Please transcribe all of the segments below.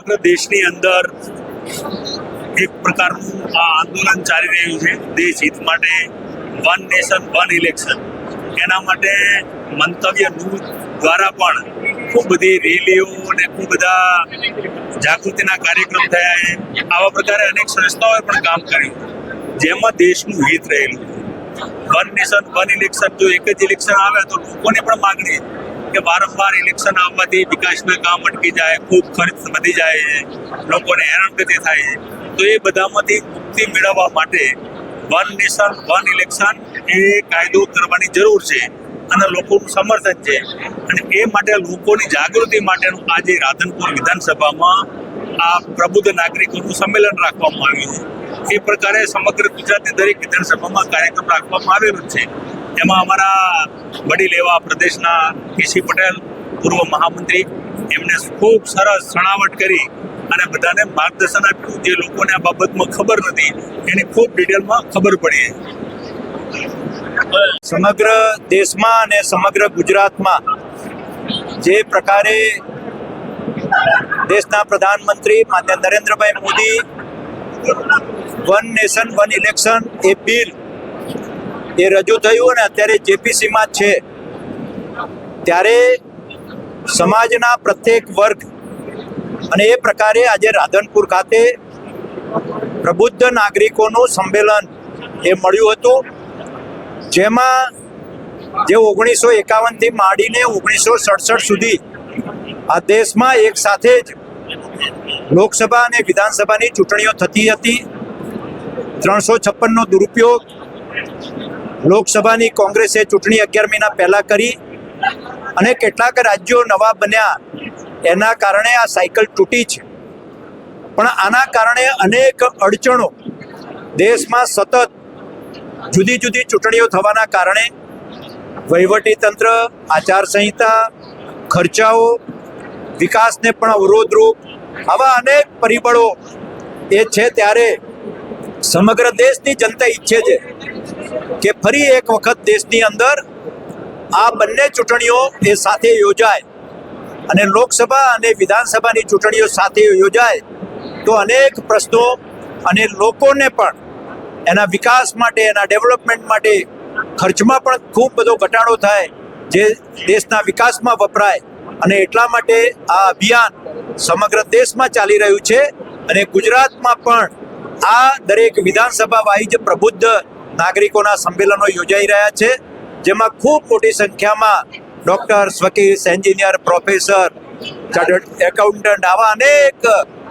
સમગ્ર દેશની અંદર એક પ્રકારનું આ આંદોલન ચાલી રહ્યું છે. દેશ હિત માટે વન નેશન, વન ઇલેક્શન. એના માટે મંતવ્ય ન્યૂઝ દ્વારા પણ ખૂબ બધી રેલીઓ અને ખૂબ બધા જાગૃતિના કાર્યક્રમ થયા છે. આવા પ્રકારે અનેક સંસ્થાઓએ પણ કામ કર્યું. જેમાં દેશનું હિત રહેલું. વન નેશન, વન ઇલેક્શન, જો એક જ ઇલેક્શન આવે તો લોકોની પણ માગણી કે વારંવાર ઇલેક્શન આવવાથી વિકાસના કામ અટકી જાય, ખૂબ ખર્ચ વધી જાય છે, લોકોને હેરાનગતિ થાય છે. તો એ બધામાંથી મુક્તિ મેળવવા માટે વન નેશન વન ઇલેક્શન એ કાયદો કરવાની જરૂર છે અને લોકોનું સમર્થન છે. અને એ માટે લોકોની જાગૃતિ માટેનું આજે રાધનપુર વિધાનસભામાં આ પ્રબુદ્ધ નાગરિકોનું સંમેલન રાખવામાં આવ્યું છે. એ પ્રકારે સમગ્ર ગુજરાતની દરેક વિધાનસભામાં કાર્યક્રમ રાખવામાં આવેલો છે. એમાં અમારા વડીલ એવા પ્રદેશના કેસી પટેલ, પૂર્વ મહામંત્રી, એમને ખૂબ સરસ છણાવટ કરી અને બધાને માર્ગદર્શન આપ્યું. જે લોકોને આ બાબતમાં ખબર નથી, એની ખૂબ ડિટેલમાં ખબર પડી. સમગ્ર દેશમાં અને સમગ્ર ગુજરાતમાં જે પ્રકારે દેશના પ્રધાનમંત્રી માન્ય Narendrabhai Modi one nation, one election, એ બિલ એ રજૂ થયું અને અત્યારે જેપીસીમાં છે. ત્યારે સમાજના પ્રત્યેક વર્ગ અને એ પ્રકારે આજે રાધનપુર ખાતે પ્રબુદ્ધ નાગરિકોનું સંમેલન એ મળ્યું હતું. જેમાં જે ઓગણીસો એકાવનથી માંડીને ઓગણીસો સડસઠ સુધી આ દેશમાં એક સાથે જ લોકસભા અને વિધાનસભાની ચૂંટણીઓ થતી હતી. ત્રણસો છપ્પનનો દુરુપયોગ લોકસભાની કોંગ્રેસે ચૂંટણી અગિયાર મહિના પહેલાં કરી અને કેટલાક રાજ્યો નવા બન્યા. એના કારણે આ સાયકલ તૂટી છે. પણ આના કારણે અનેક અડચણો દેશમાં સતત જુદી જુદી ચૂંટણીઓ થવાના કારણે વહીવટી તંત્ર આચારસંહિતા, ખર્ચાઓ, વિકાસને પણ અવરોધરૂપ આવા અનેક પરિબળો એ છે ત્યારે સમગ્ર દેશની જનતા ઈચ્છે છે. કે ફરી એક વખત દેશની અંદર આ બંને ચૂંટણીઓ એ સાથે યોજાય અને લોકસભા અને વિધાનસભાની ચૂંટણીઓ સાથે યોજાય, તો અનેક પ્રશ્નો અને લોકોને પણ એના વિકાસ માટે, એના ડેવલપમેન્ટ માટે ખર્ચમાં પણ ખૂબ બધો ઘટાડો થાય, જે દેશના વિકાસમાં વપરાય અને એટલા માટે આ અભિયાન સમગ્ર દેશમાં ચાલી રહ્યું છે અને ગુજરાતમાં પણ આ દરેક વિધાનસભા વાઇઝ પ્રબુદ્ધ નાગરિકોના સંમેલનો યોજાઈ રહ્યા છે, જેમાં ખૂબ મોટી સંખ્યામાં ડોક્ટર્સ વકીલ, એન્જિનિયર, પ્રોફેસર, ચાર્ટર્ડ એકાઉન્ટન્ટ આવા અનેક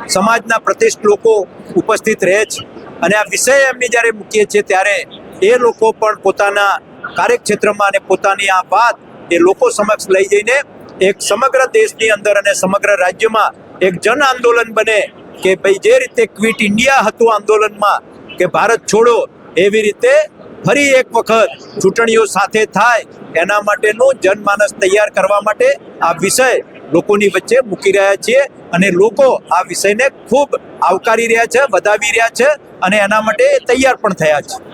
સમાજના પ્રતિષ્ઠ લોકો ઉપસ્થિત રહે છે. અને આ વિષય એમની જ્યારે મૂકીએ છીએ ત્યારે એ લોકો પણ પોતાના કાર્યક્ષેત્રમાં અને પોતાની આ વાત એ લોકો સમક્ષ લઈ જઈને એક સમગ્ર દેશની અંદર અને સમગ્ર રાજ્યમાં એક જન આંદોલન બને કે ભાઈ જે રીતે ક્વિટ ઇન્ડિયા હતું આંદોલનમાં કે ભારત છોડો એવી રીતે ફરી એક વખત ચૂંટણીઓ સાથે થાય, એના માટેનું જનમાનસ તૈયાર કરવા માટે આ વિષય લોકોની વચ્ચે મૂકી રહ્યા છીએ અને લોકો આ વિષયને ખૂબ આવકારી રહ્યા છે, વધાવી રહ્યા છે અને એના માટે તૈયાર પણ થયા છે.